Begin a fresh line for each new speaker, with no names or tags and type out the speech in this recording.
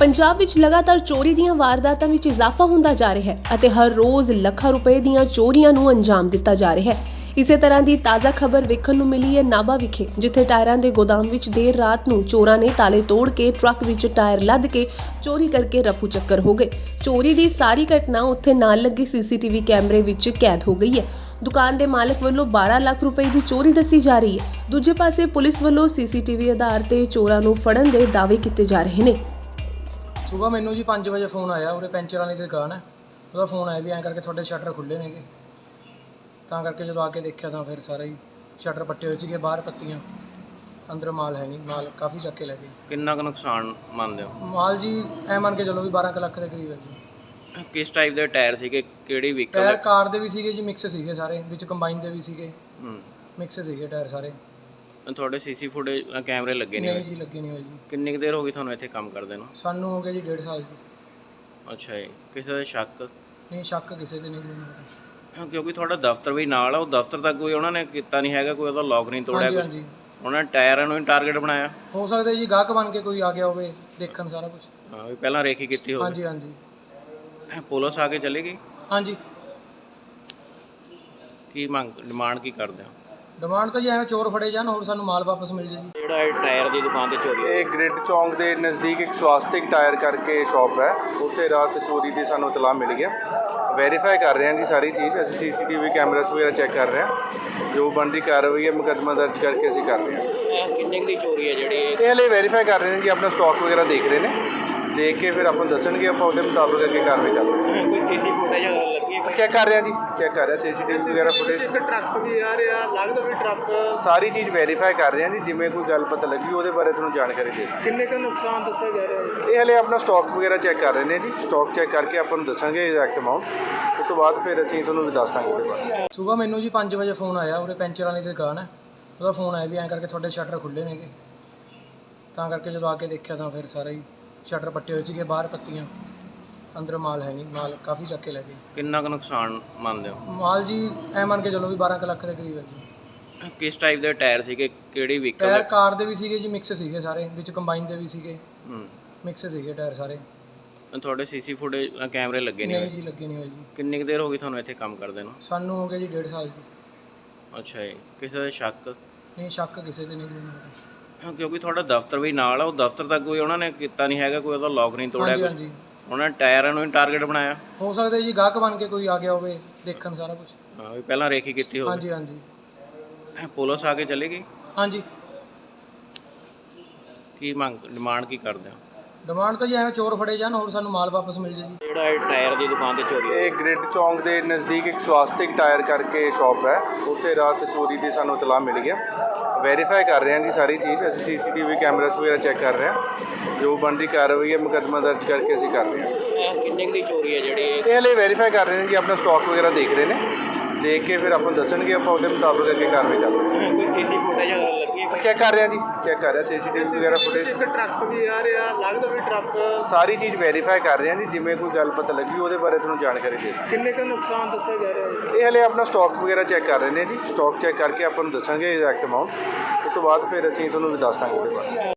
ਪੰਜਾਬ ਵਿੱਚ ਲਗਾਤਾਰ ਚੋਰੀ ਦੀਆਂ ਵਾਰਦਾਤਾਂ ਵਿੱਚ ਇਜ਼ਾਫਾ ਹੁੰਦਾ ਜਾ ਰਿਹਾ ਹੈ ਅਤੇ ਹਰ ਰੋਜ਼ ਲੱਖਾਂ ਰੁਪਏ ਦੀਆਂ ਚੋਰੀਆਂ ਨੂੰ ਅੰਜਾਮ ਦਿੱਤਾ ਜਾ ਰਿਹਾ ਹੈ। ਇਸੇ ਤਰ੍ਹਾਂ ਦੀ ਤਾਜ਼ਾ ਖਬਰ ਵੇਖਣ ਨੂੰ ਮਿਲੀ ਹੈ ਨਾਭਾ ਵਿਖੇ, ਜਿੱਥੇ ਟਾਇਰਾਂ ਦੇ ਗੋਦਾਮ ਵਿੱਚ ਦੇਰ ਰਾਤ ਨੂੰ ਚੋਰਾਂ ਨੇ ਤਾਲੇ ਤੋੜ ਕੇ ਟਰੱਕ ਵਿੱਚ ਟਾਇਰ ਲੱਦ ਕੇ ਚੋਰੀ ਕਰਕੇ ਰਫੂ ਚੱਕਰ ਹੋ ਗਏ। ਚੋਰੀ ਦੀ ਸਾਰੀ ਘਟਨਾ ਉੱਥੇ ਨਾਲ ਲੱਗੇ ਸੀਸੀਟੀਵੀ ਕੈਮਰੇ ਵਿੱਚ ਕੈਦ ਹੋ ਗਈ ਹੈ। ਦੁਕਾਨ ਦੇ ਮਾਲਕ ਵੱਲੋਂ 12 ਲੱਖ ਰੁਪਏ ਦੀ ਚੋਰੀ ਦੱਸੀ ਜਾ ਰਹੀ ਹੈ। ਦੂਜੇ ਪਾਸੇ ਪੁਲਿਸ ਵੱਲੋਂ ਸੀਸੀਟੀਵੀ ਆਧਾਰ ਤੇ ਚੋਰਾਂ ਨੂੰ ਫੜਨ ਦੇ ਦਾਅਵੇ ਕੀਤੇ ਜਾ ਰਹੇ ਨੇ।
ਸਵੇਰ ਮੈਨੂੰ ਜੀ 5 ਵਜੇ ਫੋਨ ਆਇਆ ਉਰੇ ਪੈਂਚਰ ਵਾਲੀ ਦੀ ਦੁਕਾਨ ਹੈ। ਉਹਦਾ ਫੋਨ ਆਇਆ ਵੀ ਐਂ ਕਰਕੇ ਤੁਹਾਡੇ ਸ਼ਟਰ ਖੁੱਲੇ ਨੇਗੇ ਤਾਂ ਕਰਕੇ ਜਦੋਂ ਆ ਕੇ ਦੇਖਿਆ ਤਾਂ ਫਿਰ ਸਾਰਾ ਹੀ ਸ਼ਟਰ ਪੱਟੇ ਹੋਏ ਸੀਗੇ ਬਾਹਰ ਪੱਤੀਆਂ। ਅੰਦਰ ਮਾਲ ਹੈ ਨਹੀਂ ਮਾਲ ਕਾਫੀ ਚੱਕ ਕੇ ਲੈ ਗਏ।
ਕਿੰਨਾ ਕੁ ਨੁਕਸਾਨ ਮੰਨਦੇ ਹੋ?
ਮਾਲ ਜੀ ਐ ਮੰਨ ਕੇ ਚਲੋ ਵੀ 12 ਕੁ ਲੱਖ ਦੇ ਕਰੀਬ ਹੈ ਜੀ।
ਕਿਸ ਟਾਈਪ ਦੇ ਟਾਇਰ ਸੀਗੇ? ਕਿਹੜੀ ਵਹੀਕਲ
ਟਾਇਰ ਕਾਰ ਦੇ ਵੀ ਸੀਗੇ ਜੀ ਮਿਕਸ ਸੀਗੇ ਸਾਰੇ ਵਿੱਚ ਕੰਬਾਈਨ ਦੇ ਵੀ ਸੀਗੇ।
ਹੂੰ।
ਮਿਕਸ ਸੀਗੇ ਟਾਇਰ ਸਾਰੇ।
ਤੁਹਾਡੇ ਸੀਸੀ ਫੁਟੇਜ ਕੈਮਰੇ ਲੱਗੇ
ਨਹੀਂ
ਨਹੀਂ
ਜੀ ਲੱਗੇ ਨਹੀਂ ਹੋਏ ਜੀ।
ਕਿੰਨੀ ਕੁ ਦੇਰ ਹੋ ਗਈ ਤੁਹਾਨੂੰ ਇੱਥੇ ਕੰਮ ਕਰਦੇ ਨੂੰ?
ਸਾਨੂੰ ਹੋ ਗਿਆ ਜੀ 1.5 ਸਾਲ ਜੀ।
ਅੱਛਾ ਜੀ। ਕਿਸੇ ਦਾ ਸ਼ੱਕ?
ਨਹੀਂ ਸ਼ੱਕ ਕਿਸੇ ਤੇ ਨਹੀਂ
ਕਿਉਂਕਿ ਤੁਹਾਡਾ ਦਫ਼ਤਰ ਵੀ ਨਾਲ ਆ ਉਹ ਦਫ਼ਤਰ ਤੱਕ ਕੋਈ ਉਹਨਾਂ ਨੇ ਕੀਤਾ ਨਹੀਂ ਹੈਗਾ ਕੋਈ ਉਹਦਾ ਲੌਕ ਨਹੀਂ ਤੋੜਿਆ
ਹਾਂਜੀ
ਕੁਛ?
ਹਾਂਜੀ।
ਉਹਨਾਂ ਨੇ ਟਾਇਰਾਂ ਨੂੰ ਹੀ ਟਾਰਗੇਟ ਬਣਾਇਆ?
ਹੋ ਸਕਦਾ ਜੀ ਗਾਹਕ ਬਣ ਕੇ ਕੋਈ ਆ ਗਿਆ ਹੋਵੇ ਦੇਖਣ ਸਾਰਾ ਕੁਝ
ਹਾਂ ਵੀ ਪਹਿਲਾਂ ਰੇਖੀ ਕੀਤੀ ਹੋਵੇ।
ਹਾਂਜੀ ਹਾਂਜੀ।
ਪੁਲਿਸ ਆ ਕੇ ਚਲੇ ਗਈ?
ਹਾਂਜੀ।
ਕੀ ਮੰਗ ਡਿਮਾਂਡ ਕੀ ਕਰਦੇ ਹੋ?
ਡਿਮਾਂਡ ਤਾਂ ਜੀ ਐਵੇਂ ਚੋਰ ਫੜੇ ਜਾਣ ਹੋਰ ਸਾਨੂੰ ਮਾਲ ਵਾਪਸ ਮਿਲ ਜੇ ਜੀ
ਜਿਹੜਾ ਇਹ ਟਾਇਰ ਦੀ ਦੁਕਾਨ ਤੇ ਚੋਰੀ ਹੋਈ।
ਇਹ ਗ੍ਰਿਡ ਚੌਂਕ ਦੇ ਨਜ਼ਦੀਕ ਇੱਕ ਸਵਾਸਤਿਕ ਟਾਇਰ ਕਰਕੇ ਸ਼ਾਪ ਹੈ। ਉੱਥੇ ਰਾਤ ਚੋਰੀ ਦੀ ਸਾਨੂੰ ਇਤਲਾਹ ਮਿਲ ਗਿਆ ਵੈਰੀਫਾਈ ਕਰ ਰਹੇ ਹਾਂ ਜੀ ਸਾਰੀ ਚੀਜ਼। ਅਸੀਂ ਸੀਸੀਟੀਵੀ ਕੈਮਰਾਸ ਵਗੈਰਾ ਚੈੱਕ ਕਰ ਰਹੇ ਹਾਂ। ਜੋ ਬਣਦੀ ਕਾਰਵਾਈ ਹੈ ਮੁਕੱਦਮਾ ਦਰਜ ਕਰਕੇ ਅਸੀਂ ਕਰ ਰਹੇ ਹਾਂ।
ਇਹ ਕਿੰਨੇ ਕੁ ਦੀ ਚੋਰੀ ਹੈ ਜਿਹੜੀ ਇਹ?
ਇਹ ਹਲੇ ਵੈਰੀਫਾਈ ਕਰ ਰਹੇ ਨੇ ਜੀ ਆਪਣਾ ਸਟਾਕ ਵਗੈਰਾ ਦੇਖ ਰਹੇ ਨੇ। ਦੇਖ ਕੇ ਫਿਰ ਆਪਾਂ ਨੂੰ ਦੱਸਣਗੇ ਆਪਾਂ ਉਹਦੇ ਮੁਤਾਬਕ ਅੱਗੇ ਕਾਰਵਾਈ ਕਰਾਂਗੇ
ਕੋਈ ਸੀਸੀ ਫੁਟੇਜ ਲੱਗੀ?
ਚੈੱਕ ਕਰ ਰਹੇ ਜੀ। ਚੈੱਕ ਕਰ ਰਹੇ ਸੀਸੀਟੀਵੀ ਵਗੈਰਾ ਫੁਟੇਜ
ਟਰੱਕ ਵੀ ਆ ਰਿਹਾ ਲੱਗਦਾ ਵੀ ਟਰੱਕ
ਸਾਰੀ ਚੀਜ਼ ਵੈਰੀਫਾਈ ਕਰ ਰਹੇ ਹਾਂ ਜੀ ਜਿਵੇਂ ਕੋਈ ਗੱਲ ਪਤਾ ਲੱਗੀ ਉਹਦੇ ਬਾਰੇ ਤੁਹਾਨੂੰ ਜਾਣਕਾਰੀ ਦੇ।
ਕਿੰਨੇ ਕੁ ਨੁਕਸਾਨ ਦੱਸਿਆ ਜਾ ਰਿਹਾ ਹੈ
ਇਹ ਹਲੇ ਆਪਣਾ ਸਟਾਕ ਵਗੈਰਾ ਚੈੱਕ ਕਰ ਰਹੇ ਨੇ ਜੀ। ਸਟਾਕ ਚੈੱਕ ਕਰਕੇ ਆਪਾਂ ਨੂੰ ਦੱਸਾਂਗੇ ਐਗਜ਼ੈਕਟ ਅਮਾਉਂਟ ਉਸ ਤੋਂ ਬਾਅਦ ਫਿਰ ਅਸੀਂ ਤੁਹਾਨੂੰ ਵੀ ਦੱਸ ਦਾਂਗੇ ਉਹਦੇ ਬਾਰੇ।
ਸਵੇਰ ਮੈਨੂੰ ਜੀ 5 ਵਜੇ ਫੋਨ ਆਇਆ ਉਰੇ ਪੈਂਚਰ ਵਾਲੀ ਦੀ ਦੁਕਾਨ ਹੈ। ਉਹਦਾ ਫੋਨ ਆਇਆ ਵੀ ਐਂ ਕਰਕੇ ਤੁਹਾਡੇ ਸ਼ਟਰ ਖੁੱਲੇ ਨੇਗੇ। ਤਾਂ ਕਰਕੇ ਜਦੋਂ ਆ ਕੇ ਦੇਖਿਆ ਤਾਂ ਫਿਰ ਸਾਰਾ ਹੀ ਸ਼ਟਰ ਪੱਟੇ ਹੋਏ ਸੀਗੇ ਬਾਹਰ ਪੱਤੀਆਂ। ਅੰਦਰ ਮਾਲ ਹੈ ਨਹੀਂ ਮਾਲ ਕਾਫੀ ਚੱਕ ਕੇ ਲੈ ਗਏ।
ਕਿੰਨਾ ਕੁ ਨੁਕਸਾਨ ਮੰਨਦੇ ਹੋ?
ਮਾਲ ਜੀ ਐ ਮੰਨ ਕੇ ਚਲੋ ਵੀ 12 ਕੁ ਲੱਖ ਦੇ ਕਰੀਬ ਹੈ ਜੀ।
ਕਿਸ ਟਾਈਪ ਦੇ ਟਾਇਰ ਸੀਗੇ? ਕਿਹੜੀ ਵਹੀਕਲ
ਟਾਇਰ ਕਾਰ ਦੇ ਵੀ ਸੀਗੇ ਜੀ ਮਿਕਸ ਸੀਗੇ ਸਾਰੇ ਵਿੱਚ ਕੰਬਾਈਨ ਦੇ ਵੀ ਸੀਗੇ।
ਹੂੰ।
ਮਿਕਸ ਸੀਗੇ ਟਾਇਰ ਸਾਰੇ।
ਤੁਹਾਡੇ ਸੀਸੀ ਫੁਟੇਜ ਕੈਮਰੇ ਲੱਗੇ
ਨਹੀਂ
ਨਹੀਂ
ਜੀ ਲੱਗੇ ਨਹੀਂ ਹੋਏ ਜੀ।
ਕਿੰਨੀ ਕੁ ਦੇਰ ਹੋ ਗਈ ਤੁਹਾਨੂੰ ਇੱਥੇ ਕੰਮ ਕਰਦੇ ਨੂੰ?
ਸਾਨੂੰ ਹੋ ਗਿਆ ਜੀ 1.5 ਸਾਲ ਜੀ।
ਅੱਛਾ ਜੀ। ਕਿਸੇ ਦਾ ਸ਼ੱਕ?
ਨਹੀਂ ਸ਼ੱਕ ਕਿਸੇ ਤੇ ਨਹੀਂ ਜੀ
ਕਿਉਂਕਿ ਤੁਹਾਡਾ ਦਫ਼ਤਰ ਵੀ ਨਾਲ ਆ ਉਹ ਦਫ਼ਤਰ ਤੱਕ ਕੋਈ ਉਹਨਾਂ ਨੇ ਕੀਤਾ ਨਹੀਂ ਹੈਗਾ ਕੋਈ ਉਹਦਾ ਲੌਕ ਨਹੀਂ ਤੋੜਿਆ
ਹਾਂਜੀ
ਕੁਛ
ਹਾਂਜੀ।
ਉਹਨਾਂ ਨੇ ਟਾਇਰਾਂ ਨੂੰ ਹੀ ਟਾਰਗੇਟ ਬਣਾਇਆ।
ਹੋ ਸਕਦਾ ਜੀ ਗਾਹਕ ਬਣ ਕੇ ਕੋਈ ਆ ਗਿਆ ਹੋਵੇ ਦੇਖਣ ਸਾਰਾ ਕੁਝ
ਹਾਂ ਵੀ ਪਹਿਲਾਂ ਰੇਖੀ ਕੀਤੀ ਹੋਵੇ।
ਹਾਂਜੀ ਹਾਂਜੀ।
ਪੁਲਿਸ ਆ ਕੇ ਚਲੇ ਗਈ?
ਹਾਂਜੀ।
ਕੀ ਮੰਗ ਡਿਮਾਂਡ ਕੀ ਕਰਦੇ ਹੋ?
ਡਿਮਾਂਡ ਤਾਂ ਜੀ ਐਵੇਂ ਚੋਰ ਫੜੇ ਜਾਣ ਹੋਰ ਸਾਨੂੰ ਮਾਲ ਵਾਪਸ ਮਿਲ ਜੇ ਜੀ।
ਜਿਹੜਾ ਇਹ ਟਾਇਰ ਦੀ ਦੁਕਾਨ ਤੇ ਚੋਰੀ ਹੋਈ।
ਇਹ ਗ੍ਰਿਡ ਚੌਂਕ ਦੇ ਨਜ਼ਦੀਕ ਇੱਕ ਸਵਾਸਤਿਕ ਟਾਇਰ ਕਰਕੇ ਸ਼ਾਪ ਹੈ। ਉੱਥੇ ਰਾਤ ਚੋਰੀ ਦੀ ਸਾਨੂੰ ਇਤਲਾਹ ਮਿਲ ਗਿਆ ਵੈਰੀਫਾਈ ਕਰ ਰਹੇ ਹਾਂ ਜੀ ਸਾਰੀ ਚੀਜ਼। ਅਸੀਂ ਸੀਸੀਟੀਵੀ ਕੈਮਰਾਸ ਵਗੈਰਾ ਚੈੱਕ ਕਰ ਰਹੇ ਹਾਂ। ਜੋ ਬਣਦੀ ਕਾਰਵਾਈ ਹੈ ਮੁਕੱਦਮਾ ਦਰਜ ਕਰਕੇ ਅਸੀਂ ਕਰ ਰਹੇ ਹਾਂ।
ਇਹ ਕਿੰਨੇ ਕੁ ਦੀ ਚੋਰੀ ਹੈ ਜਿਹੜੀ ਇਹ?
ਇਹ ਹਲੇ ਵੈਰੀਫਾਈ ਕਰ ਰਹੇ ਨੇ ਜੀ ਆਪਣਾ ਸਟਾਕ ਵਗੈਰਾ ਦੇਖ ਰਹੇ ਨੇ। ਦੇਖ ਕੇ ਫਿਰ ਆਪਾਂ ਨੂੰ ਦੱਸਣਗੇ ਆਪਾਂ ਉਹਦੇ ਮੁਤਾਬਕ ਅੱਗੇ ਕਾਰਵਾਈ ਕਰਾਂਗੇ
ਕੋਈ ਸੀਸੀ ਫੁਟੇਜ?
ਚੈੱਕ ਕਰ ਰਹੇ ਜੀ ਚੈੱਕ ਕਰ ਰਹੇ ਸੀਸੀਟੀਵੀ ਵਗੈਰਾ ਫੁਟੇਜ
ਟਰੱਕ ਵੀ ਆ ਰਿਹਾ ਲੱਗਦਾ ਵੀ ਟਰੱਕ
ਸਾਰੀ ਚੀਜ਼ ਵੈਰੀਫਾਈ ਕਰ ਰਹੇ ਹਾਂ ਜੀ ਜਿਵੇਂ ਕੋਈ ਗੱਲ ਪਤਾ ਲੱਗੀ ਉਹਦੇ ਬਾਰੇ ਤੁਹਾਨੂੰ ਜਾਣਕਾਰੀ ਦੇ।
ਕਿੰਨੇ ਕੁ ਨੁਕਸਾਨ ਦੱਸਿਆ ਜਾ ਰਿਹਾ ਹੈ
ਇਹ ਹਲੇ ਆਪਣਾ ਸਟਾਕ ਵਗੈਰਾ ਚੈੱਕ ਕਰ ਰਹੇ ਨੇ ਜੀ। ਸਟਾਕ ਚੈੱਕ ਕਰਕੇ ਆਪਾਂ ਨੂੰ ਦੱਸਾਂਗੇ ਐਗਜ਼ੈਕਟ ਅਮਾਉਂਟ ਉਸ ਤੋਂ ਬਾਅਦ ਫਿਰ ਅਸੀਂ ਤੁਹਾਨੂੰ ਵੀ ਦੱਸ ਦਾਂਗੇ। ਉਹਦੇ ਬਾਰੇ